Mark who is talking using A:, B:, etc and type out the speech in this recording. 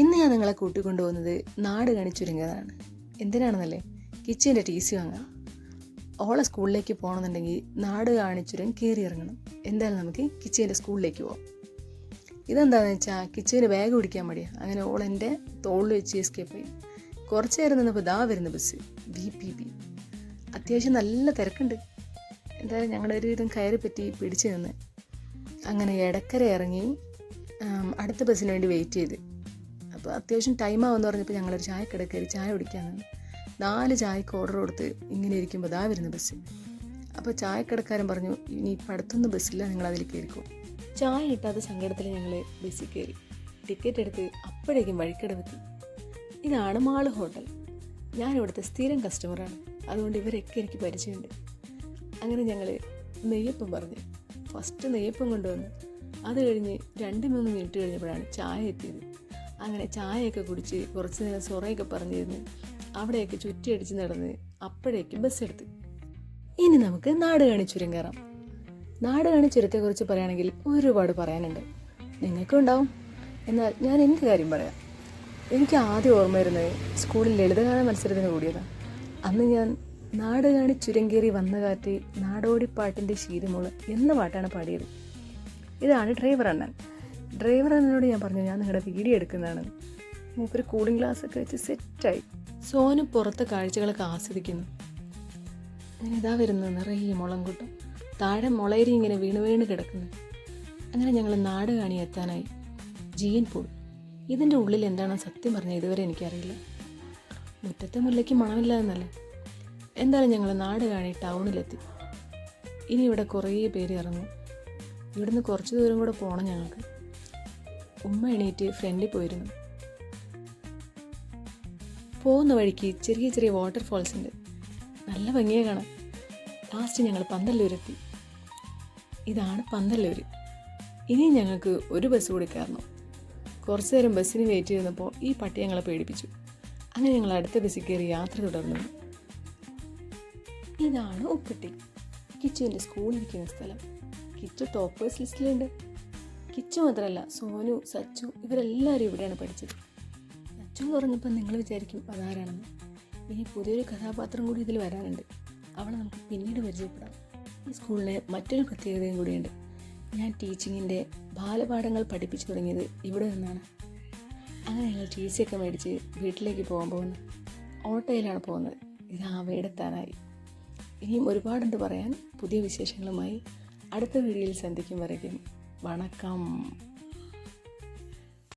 A: ഇന്ന് ഞാൻ നിങ്ങളെ കൂട്ടിക്കൊണ്ടുപോകുന്നത് നാട് കാണിച്ചുരുങ്ങതാണ് എന്തിനാണെന്നല്ലേ? കിച്ചന്റെ ടി സി വാങ്ങാം. ഓളെ സ്കൂളിലേക്ക് പോകണമെന്നുണ്ടെങ്കിൽ നാട് കാണിച്ചുരം കയറി ഇറങ്ങണം. എന്തായാലും നമുക്ക് കിച്ചന്റെ സ്കൂളിലേക്ക് പോകാം ഇതെന്താണെന്ന് വെച്ചാൽ കിച്ചന് ബാഗ് പിടിക്കാൻ മടിയാണ് അങ്ങനെ ഓൾ എന്റെ തോളിൽ വെച്ച് എസ്കേപ്പ് ചെയ്യും. കുറച്ച് നേരം നിന്നപ്പോൾ ദാ വരുന്ന ബസ് വി പി ബി അത്യാവശ്യം നല്ല തിരക്കുണ്ട്. എന്തായാലും ഞങ്ങളുടെ ഒരുവിധം കയറി പറ്റി പിടിച്ചു നിന്ന് അങ്ങനെ ഇടക്കര ഇറങ്ങി അടുത്ത ബസ്സിന് വേണ്ടി വെയിറ്റ് ചെയ്ത്. അപ്പോൾ അത്യാവശ്യം ടൈം ആവുമെന്ന് പറഞ്ഞപ്പോൾ ഞങ്ങളൊരു ചായക്കട കയറി ചായ കുടിക്കാൻ നിന്ന് നാല് ചായക്ക് ഓർഡർ കൊടുത്ത് ഇങ്ങനെ ഇരിക്കുമ്പോൾ ദാ വരുന്ന ബസ് അപ്പോൾ ചായക്കടക്കാരൻ പറഞ്ഞു ഇനി ഇപ്പം അടുത്തൊന്നും ബസ്സില്ല നിങ്ങൾ അതിൽ കയറിക്കോ ചായ കിട്ടാത്ത സങ്കടത്തിൽ ഞങ്ങൾ ബസ്സിൽ കയറി ടിക്കറ്റ് എടുത്ത് അപ്പോഴേക്കും വഴിക്കടവെത്തി ഇതാണ് മാൾ ഹോട്ടൽ ഞാൻ ഇവിടുത്തെ സ്ഥിരം കസ്റ്റമറാണ് അതുകൊണ്ട് ഇവരൊക്കെ എനിക്ക് പരിചയമുണ്ട്. അങ്ങനെ ഞങ്ങൾ നെയ്യപ്പം പറഞ്ഞു. ഫസ്റ്റ് നെയ്യപ്പം കൊണ്ടുവന്നു. അത് കഴിഞ്ഞ് രണ്ട് മൂന്ന് മിനിറ്റ് കഴിഞ്ഞപ്പോഴാണ് ചായ എത്തിയത്. അങ്ങനെ ചായയൊക്കെ കുടിച്ച് കുറച്ച് നേരം സൊറയൊക്കെ പറഞ്ഞിരുന്ന് അവിടെയൊക്കെ ചുറ്റിയടിച്ച് നടന്ന് അപ്പോഴേക്കും ബസ് എടുത്ത്. ഇനി നമുക്ക് നാട് കാണിച്ചുരം കയറാം. നാട് കാണിച്ചുരത്തെക്കുറിച്ച് പറയുകയാണെങ്കിൽ ഒരുപാട് പറയാനുണ്ട്. നിങ്ങൾക്കും ഉണ്ടാവും എന്നാൽ ഞാൻ എന്റെ കാര്യം പറയാം. എനിക്ക് ആദ്യം ഓർമ്മ വരുന്നത് സ്കൂളിൽ ലളിതഗാന മത്സരത്തിന് കൂടിയതാണ് അന്ന് ഞാൻ നാട് കാണി ചുരം കയറി വന്ന കാറ്റ് നാടോടിപ്പാട്ടിന്റെ ശീലമുള്ള എന്ന പാട്ടാണ് പാടിയത്. ഇതാണ് ഡ്രൈവർ അണ്ണൻ. ഡ്രൈവർ എന്നോട് ഞാൻ പറഞ്ഞു ഞാൻ നിങ്ങളുടെ വീഡിയോ എടുക്കുന്നതാണ്. മൂപ്പര് കൂളിംഗ് ഗ്ലാസ് ഒക്കെ വെച്ച് സെറ്റായി സോനു പുറത്തെ കാഴ്ചകളൊക്കെ ആസ്വദിക്കുന്നു. അങ്ങനെ ഇതാ വരുന്നത് നിറയെ മുളം കൂട്ടും താഴെ മുളയരി ഇങ്ങനെ വീണ് വീണ് കിടക്കുന്നു. അങ്ങനെ ഞങ്ങൾ നാട് കാണി എത്താനായി. ജീൻ പൂൾ ഇതിന്റെ ഉള്ളിൽ എന്താണോ സത്യം പറഞ്ഞത് ഇതുവരെ എനിക്കറിയില്ല. മുറ്റത്തെ മുല്ലയ്ക്ക് മണമില്ല എന്നല്ലേ എന്തായാലും ഞങ്ങൾ നാട് കാണി ടൗണിലെത്തി. ഇനി ഇവിടെ കുറേ പേര് ഇറങ്ങും. ഇവിടുന്ന് കുറച്ച് ദൂരം കൂടെ പോകണം ഞങ്ങൾക്ക്. ഉമ്മ എണീറ്റ് ഫ്രണ്ടിൽ പോയിരുന്നു. പോകുന്ന വഴിക്ക് ചെറിയ ചെറിയ വാട്ടർഫോൾസ് ഉണ്ട്. നല്ല ഭംഗിയെ കാണാം ലാസ്റ്റ് ഞങ്ങൾ പന്തല്ലൂരെത്തി. ഇതാണ് പന്തല്ലൂര്. ഇനി ഞങ്ങൾക്ക് ഒരു ബസ് കൂടി കയറണം. കുറച്ച് നേരം ബസ്സിന് വെയിറ്റ് ചെയ്തപ്പോൾ ഈ പട്ടി ഞങ്ങളെ പേടിപ്പിച്ചു. അങ്ങനെ ഞങ്ങൾ അടുത്ത ബസ്സിൽ കയറി യാത്ര തുടർന്നു. ഇതാണ് ഉപ്പിട്ടി. കിച്ചുവിന്റെ സ്കൂളിൽ ഇരിക്കുന്ന സ്ഥലം. കിച്ചു ടോപ്പേഴ്സ് ലിസ്റ്റിലുണ്ട് കിച്ചു മാത്രമല്ല സോനു സച്ചു ഇവരെല്ലാവരും ഇവിടെയാണ് പഠിച്ചത്. സച്ചു എന്ന് പറഞ്ഞപ്പോൾ നിങ്ങൾ വിചാരിക്കും അതാരാണെന്ന്. ഇനി പുതിയൊരു കഥാപാത്രം കൂടി ഇതിൽ വരാനുണ്ട്. അവളെ നമുക്ക് പിന്നീട് പരിചയപ്പെടാം. ഈ സ്കൂളിലെ മറ്റൊരു പ്രത്യേകതയും കൂടിയുണ്ട്. ഞാൻ ടീച്ചിങ്ങിന്റെ ബാലപാഠങ്ങൾ പഠിപ്പിച്ചു തുടങ്ങിയത് ഇവിടെ നിന്നാണ്. അങ്ങനെ ഞങ്ങൾ ടി സി ഒക്കെ മേടിച്ച് വീട്ടിലേക്ക് പോകാൻ പോകുന്നു ഓട്ടോയിലാണ് പോകുന്നത്. ഇത് ആവയിടെത്താനായി ഇനിയും ഒരുപാടുണ്ട് പറയാൻ. പുതിയ വിശേഷങ്ങളുമായി അടുത്ത വീഡിയോയിൽ സന്ധിക്കും വരയ്ക്കും. வணக்கம்.